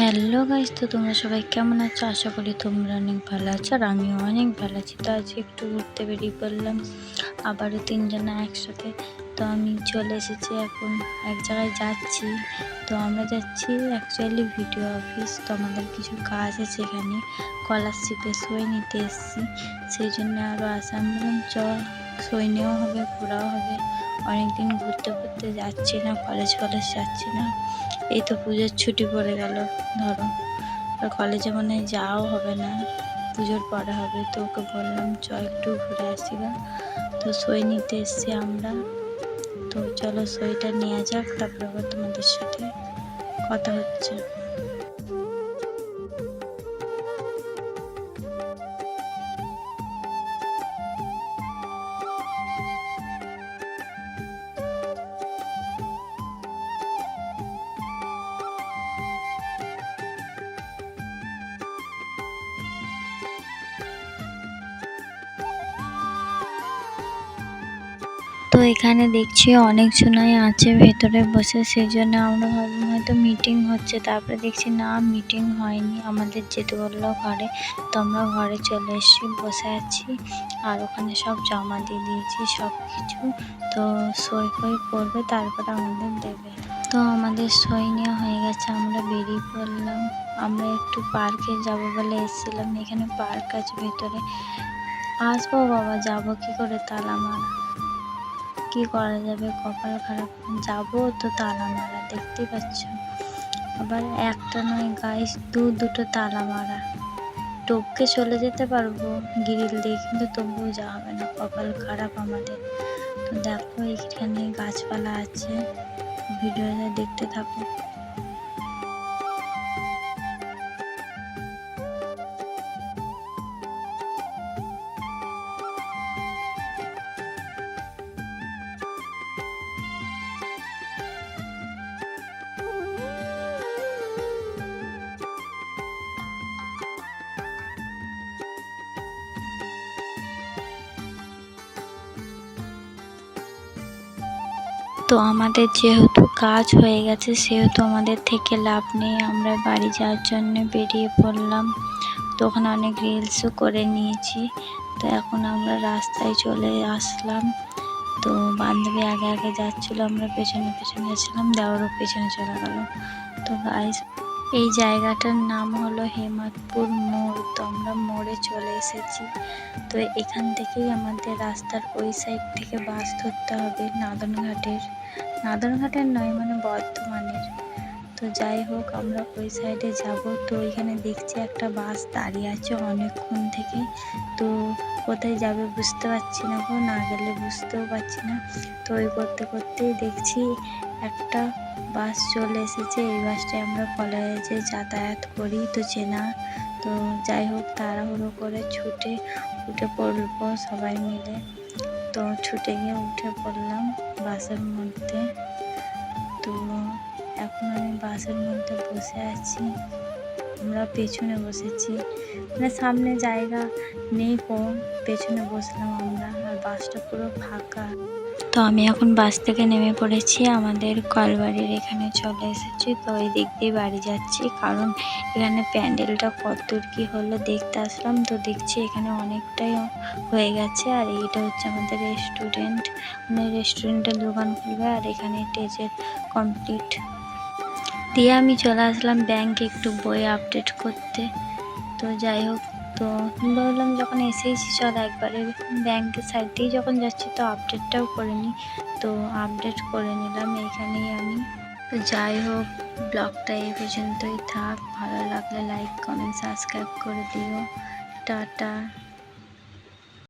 Hello guys, তো তোমরা সবাই কেমন আছো? আশা করি তোমরা অনেক ভালো আছো আর আমিও অনেক ভালো আছি। তো আজকে একটু ঘুরতে বেরিয়ে পড়লাম, আবারও তিনজনা একসাথে। তো আমি চলে এসেছি এখন, এক জায়গায় যাচ্ছি। তো আমরা যাচ্ছি অ্যাকচুয়ালি ভিডিও অফিস তো আমাদের কিছু কাজ আছে এখানে। স্কলারশিপে সই নিতে এসেছি। সেই জন্য আরও আসাম আমি বললাম চ নেওয়া হবে ঘোরাও হবে। অনেকদিন ঘুরতে ঘুরতে যাচ্ছি না কলেজ কলেজ যাচ্ছি না। এই তো পুজোর ছুটি পড়ে গেল, ধরো। আর কলেজে মনে যাওয়াও হবে না, পুজোর পরে হবে। তো ওকে বললাম চ একটু ঘুরে আসি গা। তো সই নিতে এসছি আমরা। তো চলো সইটা নেওয়া যাক, তারপরে আবার তোমাদের সাথে কথা হচ্ছে। তো এখানে দেখছি অনেকজনাই আছে ভেতরে বসে সেই জন্য আমরা ভাবলাম হয়তো মিটিং হচ্ছে। তারপরে দেখছি, না মিটিং হয়নি আমাদের যেতে বলল ঘরে। তো আমরা ঘরে চলে এসেছি, বসে আছি। আর ওখানে সব জমা দিয়ে দিয়েছি, সব কিছু। তো সই ফই করবে, তারপরে আমাদের দেবে। তো আমাদের সই নেওয়া হয়ে গেছে, আমরা বেরিয়ে পড়লাম। আমরা একটু পার্কে যাব বলে এসেছিলাম। এখানে পার্ক আছে ভেতরে। আসব বাবা, যাব কি করে তালা মারা। কি করা যাবে? কপাল খারাপ যাব তো তালা মারা দেখতে পাচ্ছ। আবার একটা নয় গাইস দু দুটো তালা মারা। টপকে চলে যেতে পারব গ্রিল দিয়ে, কিন্তু তবুও যাওয়া হবে না। কপাল খারাপ আমাদের। তো দেখো এখানে গাছপালা আছে। ভিডিওটা দেখতে থাকো। তো আমাদের যেহেতু কাজ হয়ে গেছে, সেহেতু আমাদের থেকে লাভ নেই। আমরা বাড়ি যাওয়ার জন্য বেরিয়ে পড়লাম। তো ওখানে অনেক রিলসও করে নিয়েছি। তো এখন আমরা রাস্তায় চলে আসলাম। তো বান্ধবী আগে আগে যাচ্ছিল, আমরা পেছনে পেছনে যাচ্ছিলাম দেওয়ারও পেছনে চলে গেল। তো গাইস এই জায়গাটার নাম হলো হেমাদপুর মোড়। তো আমরা মোড়ে চলে এসেছি। তো এখান থেকেই আমাদের রাস্তার ওই সাইড থেকে বাস ধরতে হবে নাদনঘাটের। নাদনঘাটের নয় মানে বর্ধমানের। তো যাই হোক, আমরা ওই সাইডে যাব। তো ওইখানে দেখছি একটা বাস দাঁড়িয়ে আছে অনেকক্ষণ থেকে। তো কোথায় যাবে বুঝতে পারছি না গো, না গেলে বুঝতেও পারছি না। তো ওই করতে করতেই দেখছি একটা বাস চলে এসেছে। এই বাসটায় আমরা কলেজে যাতায়াত করি, তো চেনা। তো যাই হোক, তাড়াহুড়ো করে ছুটে, উঠে পড়ব সবাই মিলে। তো ছুটে গিয়ে উঠে পড়লাম বাসের মধ্যে। তো এখন আমি বাসের মধ্যে বসে আছি। আমরা পেছনে বসেছি। মানে সামনে জায়গা নেই কম, পেছনে বসলাম আমরা আর বাসটা পুরো ফাঁকা। তো আমি এখন বাস থেকে নেমে পড়েছি। আমাদের কলবাড়ির এখানে চলে এসেছি। তো এই দিক দিয়ে বাড়ি যাচ্ছি। কারণ এখানে প্যান্ডেলটা কতদূর কী হলো দেখতে আসলাম। তো দেখছি এখানে অনেকটাই হয়ে গেছে। আর এইটা হচ্ছে আমাদের রেস্টুরেন্ট। মানে রেস্টুরেন্টের দোকান খুলবে আর এখানে টেজের কমপ্লিট দিয়ে আমি চলে আসলাম ব্যাংকে একটু বই আপডেট করতে। তো যাই হোক, তো ভাবলাম যখন এসেইছি, চল একবারে ব্যাংকের সাইড দিয়ে যখন যাচ্ছি, তো আপডেটটাও করে নিই। তো আপডেট করে নিলাম এইখানেই আমি। তো যাই হোক, ব্লগটা এই পর্যন্তই থাক। ভালো লাগলে লাইক কমেন্ট সাবস্ক্রাইব করে দিও। টাটা।